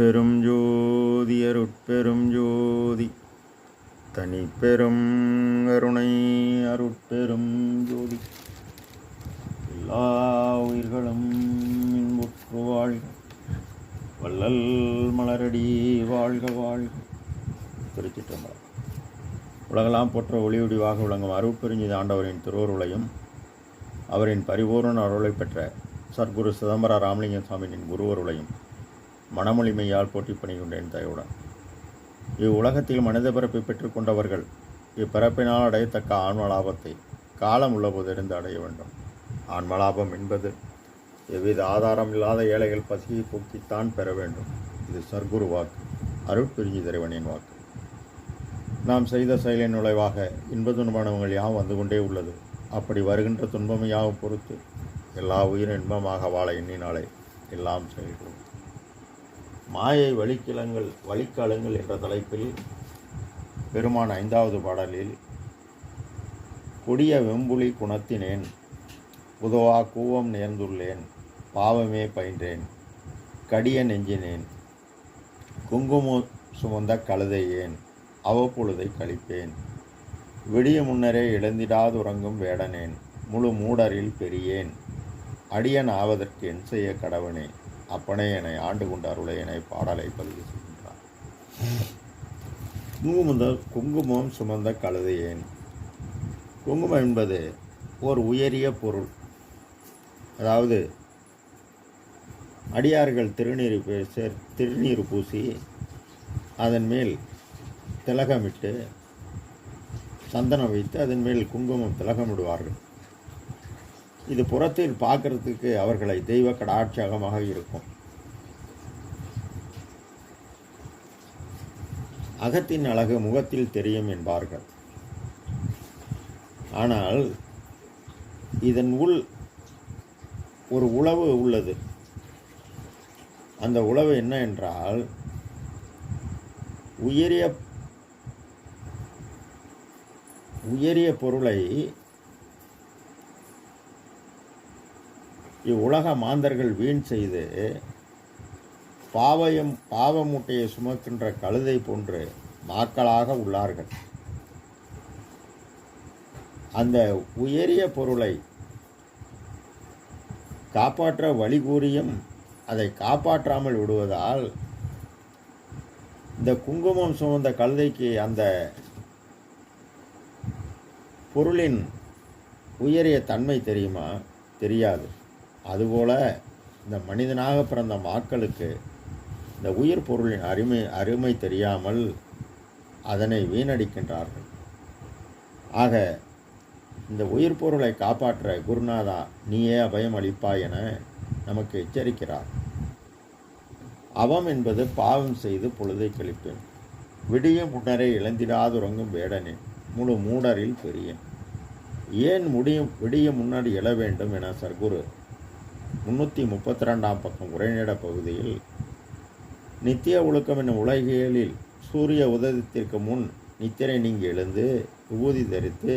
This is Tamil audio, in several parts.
அருட்பெரும் ஜோதி அருட்பெரும் ஜோதி தனிப்பெரும் கருணை அருட்பெரும் ஜோதி. எல்லா உயிர்களும் இன்புற்று வாழ்க வள்ளல் மலரடி வாழ்க வாழ்க. திருச்சிற்றம்பலம். உலகெல்லாம் போற்ற ஒளியுடிவாக விளங்கும் அருட்பெருஞ்சித ஆண்டவரின் திருவருளையும் அவரின் பரிபூர்ண அருளை பெற்ற சர்க்குரு சிதம்பர ராமலிங்க சுவாமியின் குருவருளையும் மனமொழிமையால் போட்டி பணிகின்றேன் தயவுடன் இவ்வுலகத்தில் மனித பிறப்பை பெற்றுக்கொண்டவர்கள் இப்பிறப்பினால் அடையத்தக்க ஆன்ம லாபத்தை காலம் உள்ளபோதிருந்து அடைய வேண்டும். ஆன்ம லாபம் என்பது எவ்வித ஆதாரம் இல்லாத ஏழைகள் பசியை போக்கித்தான் பெற வேண்டும். இது சர்க்குரு வாக்கு அருட்பிரிஞ்சி இறைவனின் வாக்கு. நாம் செய்த செயலின் நுழைவாக இன்ப துன்பமானவங்கள் யாவும் வந்து கொண்டே உள்ளது. அப்படி வருகின்ற துன்பமையாக பொறுத்து எல்லா உயிரும் இன்பமாக வாழ எண்ணினாலே எல்லாம் செயல்படும் மாயை வழிக்கிழங்கள் வழிக்காலங்கள் என்ற தலைப்பில் பெருமான் ஐந்தாவது பாடலில் கொடிய வெம்புலி குணத்தினேன் உதவா கூவம் நேர்ந்துள்ளேன் பாவமே பயின்றேன் கடிய நெஞ்சினேன் குங்கும சுமந்த கழுதையேன் அவப்பொழுதை கழிப்பேன் விடிய முன்னரே இழந்திடாதுறங்கும் வேடனேன் முழு மூடரில் பெரியேன் அடியன் ஆவதற்கு என் செய்ய கடவனேன் அப்பனே என்னை ஆண்டு கொண்ட அருளை என்னை பாடலை பதிவு செய்கின்றார் குங்குமந்த குங்குமம் சுமந்த கழுதையேன் குங்குமம் என்பது ஒரு உயரிய பொருள். அதாவது அடியார்கள் திருநீர் பே- சேர் திருநீர் பூசி அதன் மேல் திலகமிட்டு சந்தனம் வைத்து அதன் மேல் குங்குமம் திலகமிடுவார்கள். இது புறத்தில் பார்க்கறதுக்கு அவர்களை தெய்வ கடாட்சகமாக இருக்கும். அகத்தின் அழகு முகத்தில் தெரியும் என்பார்கள். ஆனால் இதன் உள் ஒரு உளவு உள்ளது. அந்த உளவு என்ன என்றால் உயரிய உயரிய பொருளை இவ்வுலக மாந்தர்கள் வீண் செய்து பாவயம் பாவ மூட்டையை சுமக்கின்ற கழுதை போன்று மாக்களாக உள்ளார்கள். அந்த உயரிய பொருளை காப்பாற்ற வழி கூறியும் அதை காப்பாற்றாமல் விடுவதால் இந்த குங்குமம் சுமந்த கழுதைக்கு அந்த பொருளின் உயரிய தன்மை தெரியுமா? தெரியாது. அதுபோல இந்த மனிதனாக பிறந்த மாக்களுக்கு இந்த உயிர் பொருளின் அருமை அருமை தெரியாமல் அதனை வீணடிக்கின்றார்கள். ஆக இந்த உயிர் பொருளை காப்பாற்ற குருநாதா நீயே அபயம் அளிப்பாய் என நமக்கு எச்சரிக்கிறார். அவம் என்பது பாவம் செய்து பொழுதை கழிப்பேன். விடிய முன்னரே இழந்திடாதுறங்கும் வேடனே முழு மூடரில் பெரியன். ஏன் முடியும் விடிய முன்னாடி எழ வேண்டும் என சர்க்குரு முன்னூற்றி முப்பத்தி ரெண்டாம் பக்கம் உரைநட பகுதியில் நித்திய ஒழுக்கம் என்னும் உலகியலில் சூரிய உதயத்திற்கு முன் நித்திரை நீங்கி எழுந்து விபூதி தரித்து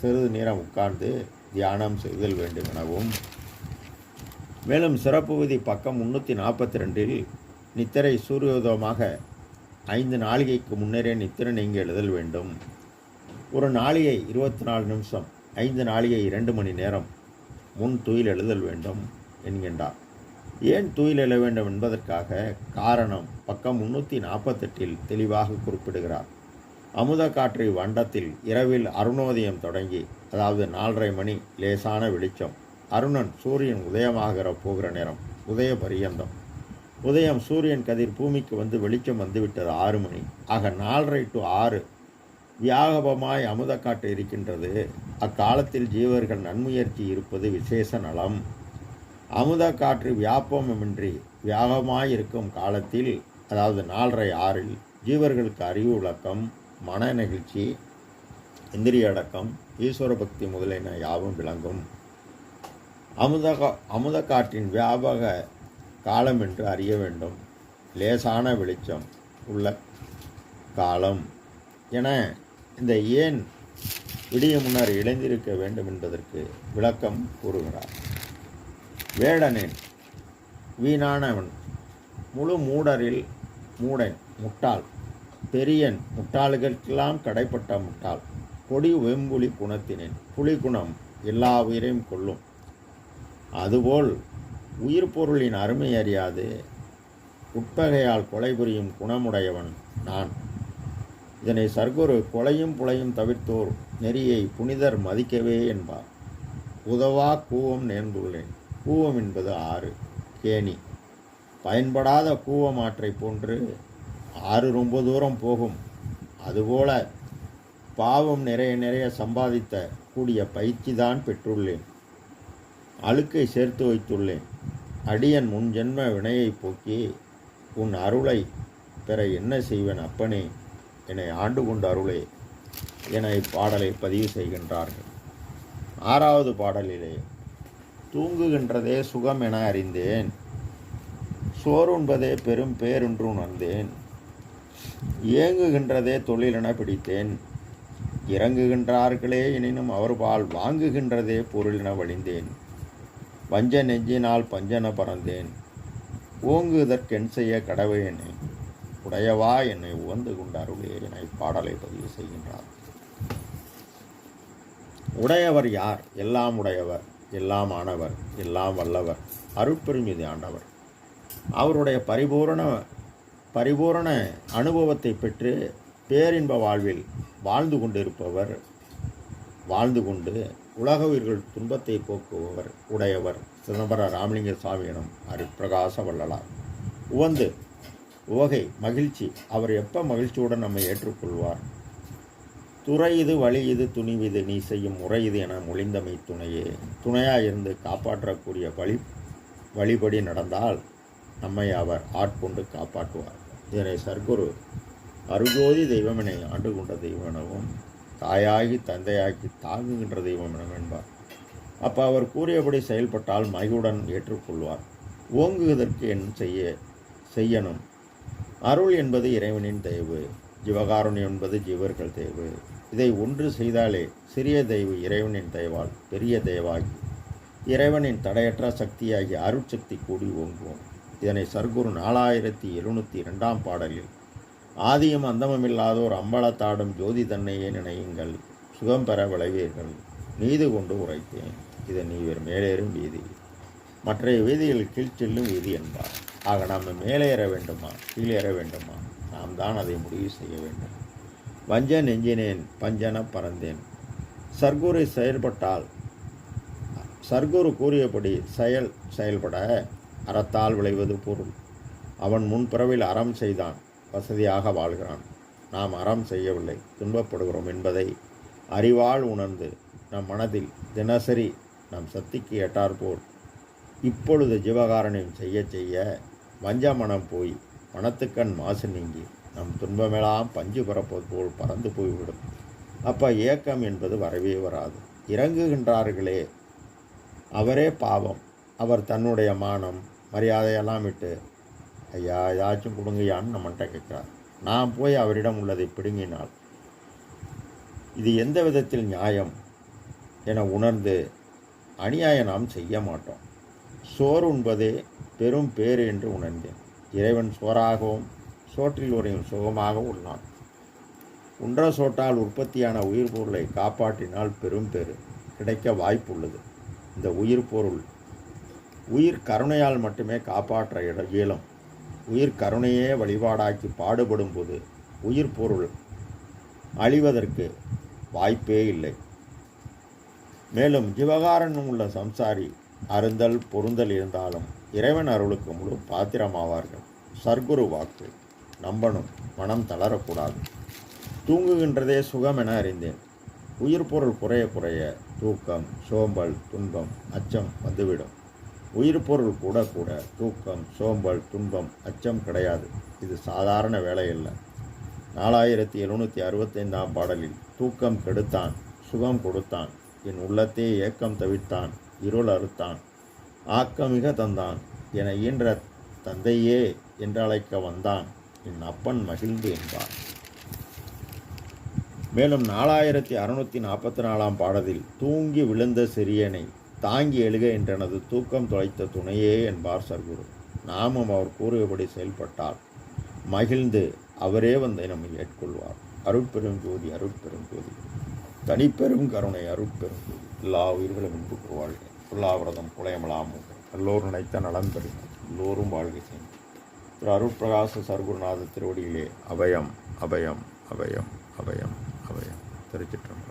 சிறிது நேரம் உட்கார்ந்து தியானம் செய்தல் வேண்டும் எனவும் மேலும் சிறப்புகுதி பக்கம் முன்னூற்றி நாற்பத்தி ரெண்டில் நித்திரை சூரியோதயமாக ஐந்து நாளிகைக்கு முன்னரே நித்திரை நீங்கி எழுதல் வேண்டும். ஒரு நாளிகை இருபத்தி நாலு நிமிஷம் ஐந்து நாளிகை இரண்டு மணி நேரம் முன் துயில் எழுதல் வேண்டும். என்கின்றார். ஏன் துயில் எழ வேண்டும் என்பதற்காக காரணம் பக்கம் முன்னூற்றி நாற்பத்தெட்டில் தெளிவாக குறிப்பிடுகிறார். அமுத காற்று வண்டத்தில் இரவில் அருணோதயம் தொடங்கி அதாவது நாலரை மணி லேசான வெளிச்சம் அருணன் சூரியன் உதயமாகிற போகிற நேரம் உதய பரியந்தம் உதயம் சூரியன் கதிர் பூமிக்கு வந்து வெளிச்சம் வந்துவிட்டது ஆறு மணி. ஆக நாலரை டு ஆறு வியாகபமாய் அமுதக்காட்டு இருக்கின்றது. அக்காலத்தில் ஜீவர்கள் நன்முயற்சி இருப்பது விசேஷ நலம். அமுத காற்று வியாபமின்றி வியாபமாயிருக்கும் காலத்தில் அதாவது நாலரை ஆறில் ஜீவர்களுக்கு அறிவு விளக்கம் மன நெகிழ்ச்சி இந்திரிய அடக்கம் ஈஸ்வர பக்தி முதலியன யாவும் விளங்கும். அமுத அமுத காற்றின் வியாபக காலம் என்று அறிய வேண்டும். லேசான வெளிச்சம் உள்ள காலம். என இந்த ஏன் விடிய முன்னர் இணைந்திருக்க வேண்டும் என்பதற்கு விளக்கம் கூறுகிறார். வேடனேன் வீணானவன் முழு மூடரில் மூடன் முட்டாள். பெரியன் முட்டாளுகளுக்கெல்லாம் கடைப்பட்ட முட்டாள். கொடி வெம்புலி குணத்தினேன் புலி குணம் எல்லா உயிரையும் கொள்ளும் அதுபோல் உயிர் பொருளின் அருமை அறியாது உட்பகையால் கொலை புரியும் குணமுடையவன் நான். இதனை சர்க்குரு கொலையும் புலையும் தவிர்த்தோர் நெறியை புனிதர் மதிக்கவே என்பார். உதவா கூவம் நேர்ந்துள்ளேன். கூவம் என்பது ஆறு. கேணி. பயன்படாத கூவம் ஆற்றை போன்று ஆறு ரொம்ப தூரம் போகும். அதுபோல பாவம் நிறைய நிறைய சம்பாதித்த கூடிய பயிற்சி தான் பெற்றுள்ளேன். அழுக்கை சேர்த்து வைத்துள்ளேன். அடியன் முன் ஜென்ம வினையை போக்கி உன் அருளை பெற என்ன செய்வேன் அப்பனே என்னை ஆண்டு கொண்ட அருளே என இப்பாடலை பதிவு செய்கின்றார்கள். ஆறாவது பாடலிலே தூங்குகின்றதே சுகம் என அறிந்தேன். சோறுண்பதே பெரும் பேருன்று உணர்ந்தேன். இயங்குகின்றதே தொழிலென பிடித்தேன். இறங்குகின்றார்களே எனினும் அவர்பால் வாங்குகின்றதே பொருளென வழிந்தேன். வஞ்ச நெஞ்சினால் பஞ்சன பறந்தேன். ஓங்குதற்கென் செய்ய கடவையனே உடையவா என்னை உவந்து கொண்டாருடைய என பாடலை பதிவு செய்கின்றார். உடையவர் யார்? எல்லாம் உடையவர். எல்லாம் ஆனவர் எல்லாம் வல்லவர் அருட்பெருமிதி ஆண்டவர். அவருடைய பரிபூரண பரிபூரண அனுபவத்தை பெற்று பேரின்ப வாழ்வில் வாழ்ந்து கொண்டிருப்பவர் வாழ்ந்து கொண்டு உலக உயிர்கள் துன்பத்தை போக்குபவர் உடையவர் சிதம்பர ராமலிங்க சுவாமியிடம் அருட்பிரகாச வள்ளலார். உவந்து உவகை மகிழ்ச்சி அவர் எப்போ மகிழ்ச்சியுடன் நம்மை ஏற்றுக்கொள்வார்? துறை இது வழி இது துணிவிது நீ செய்யும் முறை இது என மொழிந்தமை துணையே. துணையாக இருந்து காப்பாற்றக்கூடிய வழி வழிபடி நடந்தால் நம்மை அவர் ஆட்கொண்டு காப்பாற்றுவார். இதனை சர்க்குரு அருஜோதி தெய்வமெனை ஆண்டு கொண்ட தெய்வம் எனவும் தாயாகி தந்தையாகி தாங்குகின்ற தெய்வம் எனவும் என்பார். அப்போ அவர் கூறியபடி செயல்பட்டால் மகிழ்வுடன் ஏற்றுக்கொள்வார். ஓங்குவதற்கு என் செய்ய செய்யணும். அருள் என்பது இறைவனின் தயவு ஜீவகாருண்யம் என்பது ஜீவர்கள் தேவை. இதை ஒன்று செய்தாலே சிறிய தெய்வு இறைவனின் தயவால் பெரிய தெய்வாகி இறைவனின் தடையற்ற சக்தியாகி அருட்சக்தி கூடி ஓங்குவோம். இதனை சர்க்குரு நாலாயிரத்தி எழுநூற்றி இரண்டாம் பாடலில் ஆதியும் அந்தமமில்லாதோர் அம்பலத்தாடும் ஜோதி தன்னையே நினையுங்கள் சுகம் பெற விளைவீர்கள் நீது கொண்டு உரைத்தேன். இது நீவர் மேலேறும் வீதி. மற்றைய வீதியில் கீழ் செல்லும் வீதி என்பார். ஆக நாம் மேலேற வேண்டுமா கீழேற வேண்டுமா? நாம் தான் அதை முடிவு செய்ய வேண்டும். வஞ்ச நெஞ்சினேன் பஞ்சன பறந்தேன். சர்க்குரு செயல்பட்டால் சர்க்குரு கூறியபடி செயல் செயல்பட அறத்தால் விளைவது பொருள். அவன் முன்பிறவில் அறம் செய்தான் வசதியாக வாழ்கிறான். நாம் அறம் செய்யவில்லை துன்பப்படுகிறோம் என்பதை அறிவால் உணர்ந்து நம் மனதில் தினசரி நம் சக்திக்கு எட்டாற்போல் இப்பொழுது ஜீவகாரணியம் செய்ய செய்ய வஞ்ச மனம் போய் மனத்துக்கண் மாசு நீங்கி நம் துன்பமெல்லாம் பஞ்சு பரப்பது போல் பறந்து போய்விடும். அப்போ ஏக்கம் என்பது வரவே வராது. இறங்குகின்றார்களே அவரே பாவம். அவர் தன்னுடைய மானம் மரியாதையெல்லாம் விட்டு ஐயா ஏதாச்சும் கொடுங்கய்யான்னு நம்மகிட்ட கேட்குறார். நான் போய் அவரிடம் உள்ளதை பிடுங்கினால் இது எந்த விதத்தில் நியாயம்? என உணர்ந்து அநியாயம் நாம் செய்ய மாட்டோம். சோறு உண்பதே பெரும் பேறு என்று உணர்ந்தேன். இறைவன் சோறாகவும் சோற்றில் உரையும் சுகமாக உள்ளான் உன்ற சோட்டால் உற்பத்தியான உயிர் பொருளை காப்பாற்றினால் பெரும் பெரு கிடைக்க வாய்ப்புள்ளது. இந்த உயிர் பொருள் உயிர் கருணையால் மட்டுமே காப்பாற்ற இட இயலும். உயிர் கருணையே வழிபாடாக்கி பாடுபடும் போது உயிர் பொருள் அழிவதற்கு வாய்ப்பே இல்லை. மேலும் ஜீவகாரண்யம் உள்ள சம்சாரி அருந்தல் பொருந்தல் இருந்தாலும் இறைவன் அருளுக்கு முழு பாத்திரமாவார்கள். சர்க்குரு வாக்கு. நம்பணும். மனம் தளரக்கூடாது. தூங்குகின்றதே சுகம் என அறிந்தேன். உயிர் பொருள் குறைய குறைய தூக்கம் சோம்பல் துன்பம் அச்சம் வந்துவிடும். உயிர் பொருள் கூட கூட தூக்கம் சோம்பல் துன்பம் அச்சம் கிடையாது. இது சாதாரண வேலை இல்லை நாலாயிரத்தி எழுநூற்றி அறுபத்தைந்தாம் பாடலில் தூக்கம் கெடுத்தான் சுகம் கொடுத்தான் என் உள்ளத்தே ஏக்கம் தவிர்த்தான் இருள் அறுத்தான் ஆக்கமிக தந்தான் என ஈன்ற தந்தையே என்றழைக்க வந்தான். என் அப்பன் மகிழ்ந்து என்பார் மேலும் நாலாயிரத்தி அறுநூற்றி நாற்பத்தி நாலாம் பாடலில் தூங்கி விழுந்த சிறியனை தாங்கி எழுக என்றனது தூக்கம் தொலைத்த துணையே என்பார் சர்க்குரு. நாமும் அவர் கூறியபடி செயல்பட்டால் மகிழ்ந்து அவரே வந்து நம்மை ஏற்றுக்கொள்வார். அருட்பெரும் ஜோதி அருட்பெரும் ஜோதி. தனிப்பெரும் கருணை அருட்பெரும் ஜோதி. எல்லா உயிர்களும் இன்புற்று வாழ்க. புல்லாவிரதம் குலையமலாமும் எல்லோரும் நினைத்த நலம் பெறும் எல்லோரும் வாழ்க செய்யும் திரு அருட்பிரகாச சர்க்குருநாத திருவடியிலே அபயம் அபயம் அபயம் அபயம் அபயம் திருச்சிற்றம்பலம்